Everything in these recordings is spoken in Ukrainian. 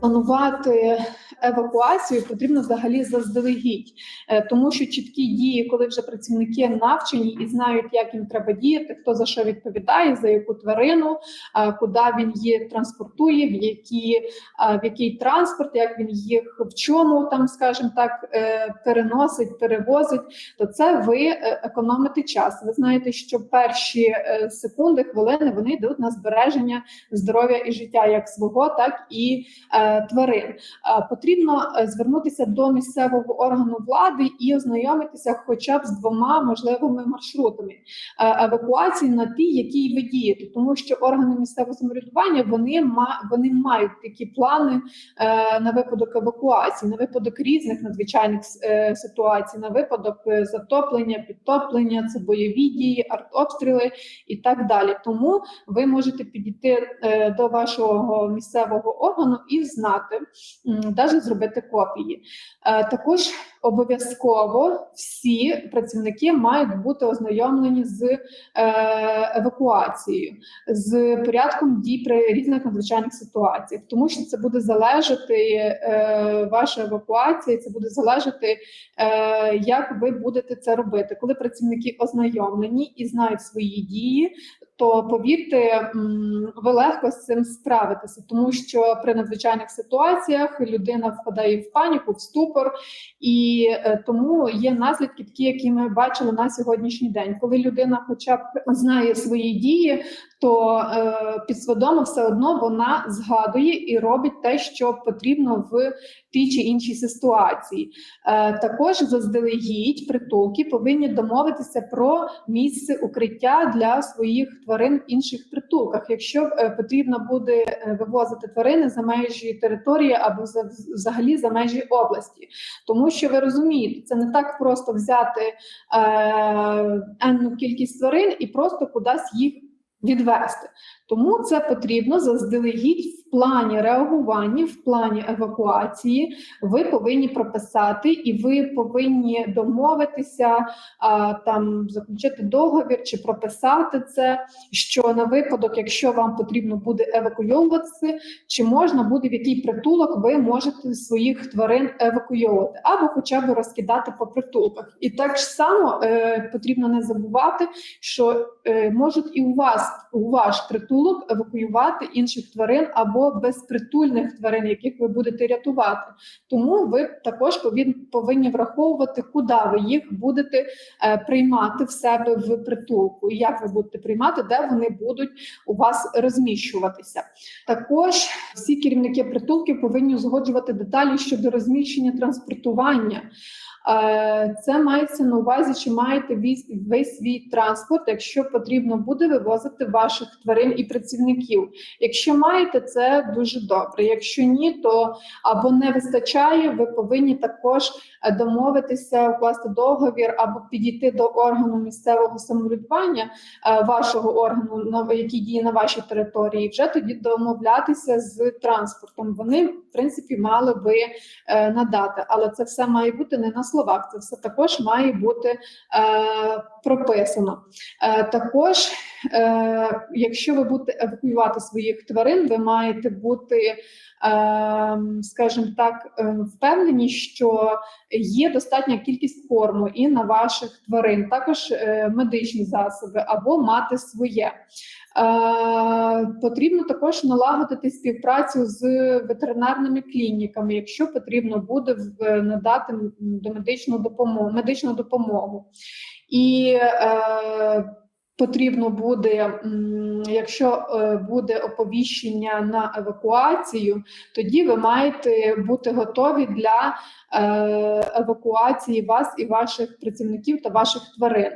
планувати евакуацію потрібно взагалі заздалегідь, тому що чіткі дії, коли вже працівники навчені і знають, як їм треба діяти, хто за що відповідає, за яку тварину, е, куди він її транспортує, в які е, в який транспорт, як він їх в чому там, скажімо так, е, переносить, перевозить, то це ви е, економите час. Ви знаєте, що перші е, секунди, хвилини вони йдуть на збереження здоров'я і життя як свого, так і е, тварин. Е, Потрібно е, звернутися до місцевого органу влади і ознайомитися хоча б з двома можливими маршрутами е, евакуації на ті, які ви дієте, тому що органи місцевого самоврядування вони вони мають такі плани е, на випадок евакуації, на випадок різних надзвичайних е, ситуацій, на випадок затоплення, підтоплення, це бойові дії, артобстріли і так далі. Тому ви можете підійти до вашого місцевого органу і знати, навіть зробити копії. Також обов'язково всі працівники мають бути ознайомлені з е, евакуацією, з порядком дій при різних надзвичайних ситуаціях, тому що це буде залежати е, ваша евакуація, це буде залежати, е, як ви будете це робити. Коли працівники ознайомлені і знають свої дії, то повірте, ви легко з цим справитеся, тому що при надзвичайних ситуаціях людина впадає в паніку, в ступор, і е, тому є наслідки, такі, які ми бачили на сьогоднішній день. Коли людина, хоча б знає свої дії, то е, підсвідомо все одно вона згадує і робить те, що потрібно в тій чи іншій ситуації. Е, також заздалегідь притулки повинні домовитися про місце укриття для своїх тварин в інших притулках. Якщо е, потрібно буде е, вивозити тварини за межі території або за взагалі за межі області, тому що ви розумієте, це не так просто взяти е, енну кількість тварин і просто кудись їх відвести. Тому це потрібно заздалегідь плані реагування, в плані евакуації. Ви повинні прописати, і ви повинні домовитися, а, там заключити договір чи прописати це, що на випадок, якщо вам потрібно буде евакуйовуватися, чи можна буде в який притулок ви можете своїх тварин евакуйовувати, або хоча б розкидати по притулках. І так само е, потрібно не забувати, що е, можуть і у вас у ваш притулок евакуювати інших тварин або безпритульних тварин, яких ви будете рятувати. Тому ви також повинні, повинні враховувати, куди ви їх будете е, приймати в себе в притулку, і як ви будете приймати, де вони будуть у вас розміщуватися. Також всі керівники притулків повинні узгоджувати деталі щодо розміщення транспортування. Е, Це мається на увазі, чи маєте весь, свій транспорт, якщо потрібно буде вивозити ваших тварин і працівників. Якщо маєте, це дуже добре. Якщо ні, то або не вистачає, ви повинні також е, домовитися, укласти договір або підійти до органу місцевого самоврядування е, вашого органу, який діє на вашій території, і вже тоді домовлятися з транспортом. Вони, в принципі, мали би надати, але це все має бути не на словах, це все також має бути е, прописано. Е, також, е, якщо ви будете евакуювати своїх тварин, ви маєте бути, е, скажімо так, е, впевнені, що є достатня кількість корму і на ваших тварин, також е, медичні засоби або мати своє. Е, потрібно також налагодити співпрацю з ветеринарними клініками, якщо потрібно буде в- надати м, домедичну допомогу, медичну допомогу. І е, потрібно буде, якщо е, буде оповіщення на евакуацію, тоді ви маєте бути готові для е, евакуації вас і ваших працівників та ваших тварин.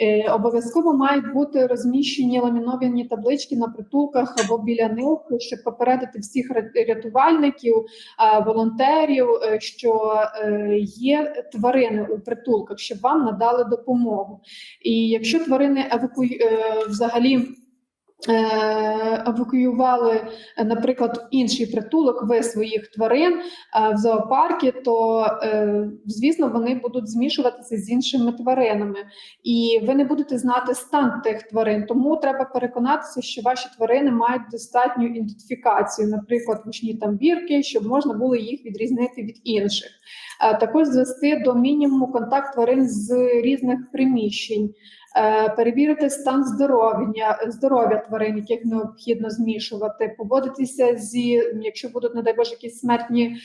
Е, Обов'язково мають бути розміщені ламіновані таблички на притулках або біля них, щоб попередити всіх рятувальників, е, волонтерів, е, що е, є тварини у притулках, щоб вам надали допомогу. І якщо тварини евакуй... е, взагалі е, евакуювали, е, наприклад, інший притулок ви своїх тварин е, в зоопарки, то е, звісно вони будуть змішуватися з іншими тваринами, і ви не будете знати стан тих тварин. Тому треба переконатися, що ваші тварини мають достатню ідентифікацію, наприклад, вушні там бірки, щоб можна було їх відрізнити від інших. Е, Також звести до мінімуму контакт тварин з різних приміщень. Е, перевірити стан здоров'я здоров'я тварин, яких необхідно змішувати, поводитися зі, якщо будуть, не дай Боже, якісь смертні е,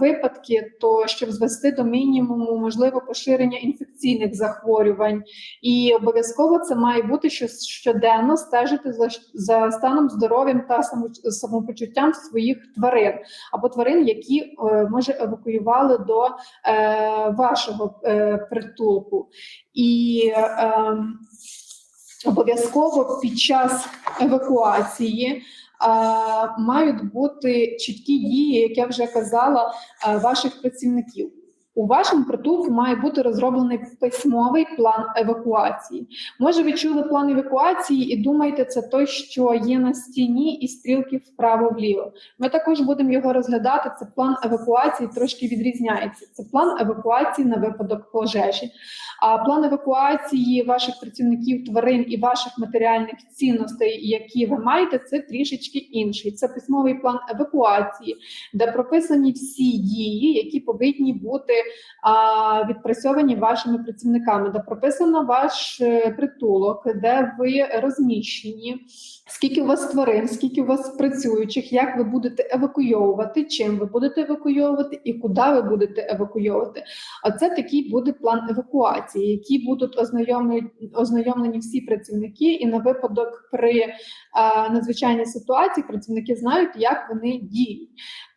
випадки, то щоб звести до мінімуму можливо поширення інфекційних захворювань. І обов'язково це має бути що щоденно стежити за, за станом здоров'ям та самопочуттям своїх тварин або тварин, які може евакуювали до е, вашого е, притулку. І е, обов'язково під час евакуації е, мають бути чіткі дії, як я вже казала, е, ваших працівників. У вашому притулку має бути розроблений письмовий план евакуації. Може, ви чули план евакуації і думаєте, це той, що є на стіні, і стрілки вправо-вліво. Ми також будемо його розглядати. Це план евакуації трошки відрізняється. Це план евакуації на випадок пожежі. А план евакуації ваших працівників тварин і ваших матеріальних цінностей, які ви маєте, це трішечки інший. Це письмовий план евакуації, де прописані всі дії, які повинні бути а, відпрацьовані вашими працівниками, де прописано ваш е, притулок, де ви розміщені, скільки у вас тварин, скільки у вас працюючих, як ви будете евакуйовувати, чим ви будете евакуйовувати і куди ви будете евакуйовувати. Оце такий буде план евакуації, які будуть ознайомлені, ознайомлені всі працівники, і на випадок при е, надзвичайній ситуації працівники знають, як вони діють.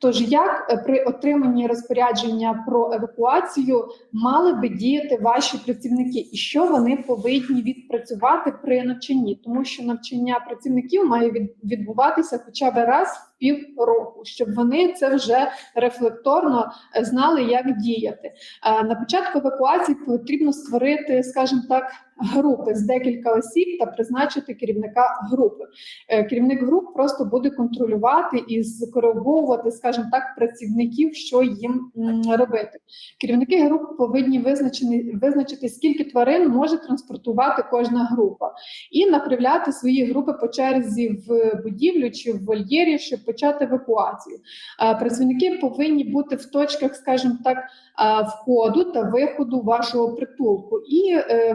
Тож, як е, при отриманні розпорядження про евакуацію мали би діяти ваші працівники, і що вони повинні відпрацювати при навчанні, тому що навчання працівників має відбуватися хоча б раз півроку, щоб вони це вже рефлекторно е, знали, як діяти. Е, На початку евакуації потрібно створити, скажімо так, групи з декілька осіб та призначити керівника групи. Е, Керівник груп просто буде контролювати і скориговувати, скажімо так, працівників, що їм робити. Керівники груп повинні визначені, визначити, скільки тварин може транспортувати кожна група, і направляти свої групи по черзі в будівлю чи в вольєрі, щоб почати евакуацію. Працівники повинні бути в точках, скажімо так, входу та виходу вашого притулку і е,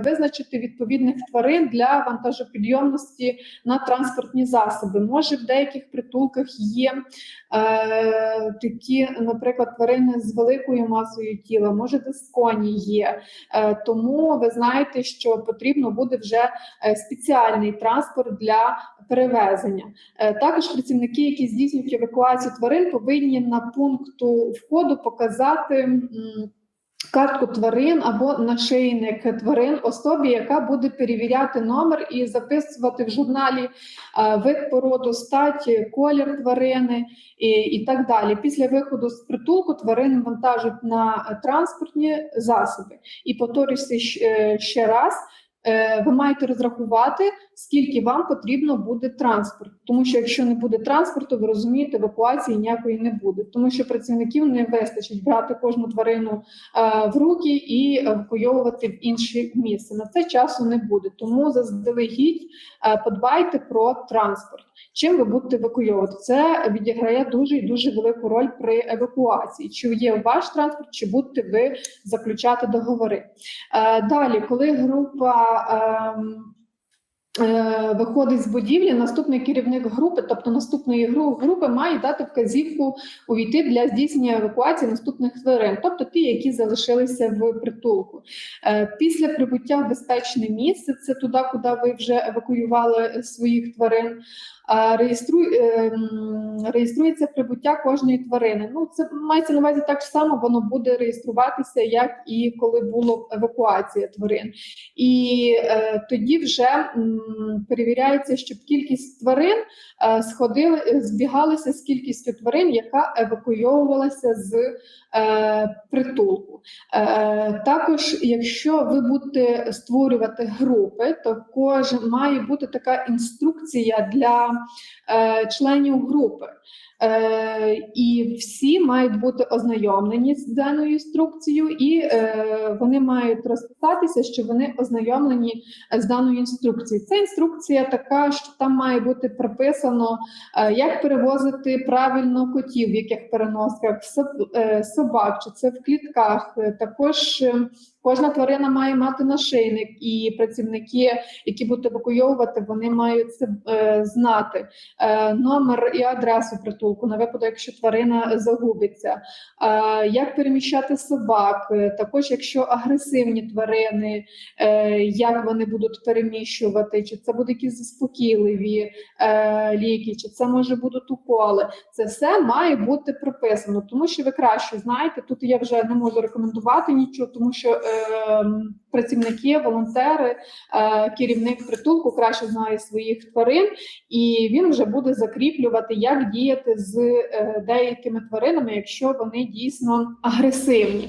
визначити відповідних тварин для вантажопідйомності на транспортні засоби. Може, в деяких притулках є е, такі, наприклад, тварини з великою масою тіла, може, десь коні є. Е, тому ви знаєте, що потрібно буде вже е, спеціальний транспорт для перевезення. Е, Також працівники, які здійснюють евакуацію тварин, повинні на пункту входу показати. Картку тварин або нашийник тварин особі, яка буде перевіряти номер і записувати в журналі е, вид породу, стать, колір тварини і, і так далі. Після виходу з притулку тварин вантажать на е, транспортні засоби. І повторюся ще, ще раз. Е, Ви маєте розрахувати, скільки вам потрібно буде транспорт, тому що якщо не буде транспорту, ви розумієте, евакуації ніякої не буде, тому що працівників не вистачить брати кожну тварину е, в руки і евакуйовувати в інше місце. На це часу не буде. Тому заздалегідь е, подбайте про транспорт. Чим ви будете евакуйовувати? Це відіграє дуже і дуже велику роль при евакуації. Чи є ваш транспорт, чи будете ви заключати договори? Далі, коли група. Ем, е, Виходить з будівлі, наступний керівник групи, тобто наступної гру- групи, має дати вказівку увійти для здійснення евакуації наступних тварин, тобто ті, які залишилися в притулку. Е, Після прибуття в безпечне місце, це туди, куди ви вже евакуювали своїх тварин. е, Реєструй, е, реєструється прибуття кожної тварини. Ну, це мається на увазі так само, воно буде реєструватися, як і коли була евакуація тварин. І е, тоді вже перевіряється, щоб кількість тварин е, сходили, збігалася з кількістю тварин, яка евакуйовувалася з е, притулку. Е, також, якщо ви будете створювати групи, то кожен має бути така інструкція для членів групи. Е, і всі мають бути ознайомлені з даною інструкцією, і е, вони мають розписатися, що вони ознайомлені з даною інструкцією. Ця інструкція така, що там має бути прописано, е, як перевозити правильно котів, в яких переносках, е, собак, чи це в клітках. Е, Також е, кожна тварина має мати нашийник, і працівники, які будуть евакуйовувати, вони мають це е, знати. Е, номер і адресу притулку на випадок, якщо тварина загубиться. Е, як переміщати собак? Е, Також, якщо агресивні тварини, е, як вони будуть переміщувати, чи це будуть якісь заспокійливі е, ліки, чи це може будуть уколи. Це все має бути прописано, тому що ви краще знаєте. Тут я вже не можу рекомендувати нічого, тому що е, працівники, волонтери, е, керівник притулку краще знає своїх тварин, і він вже буде закріплювати, як діяти з е, деякими тваринами, якщо вони дійсно агресивні.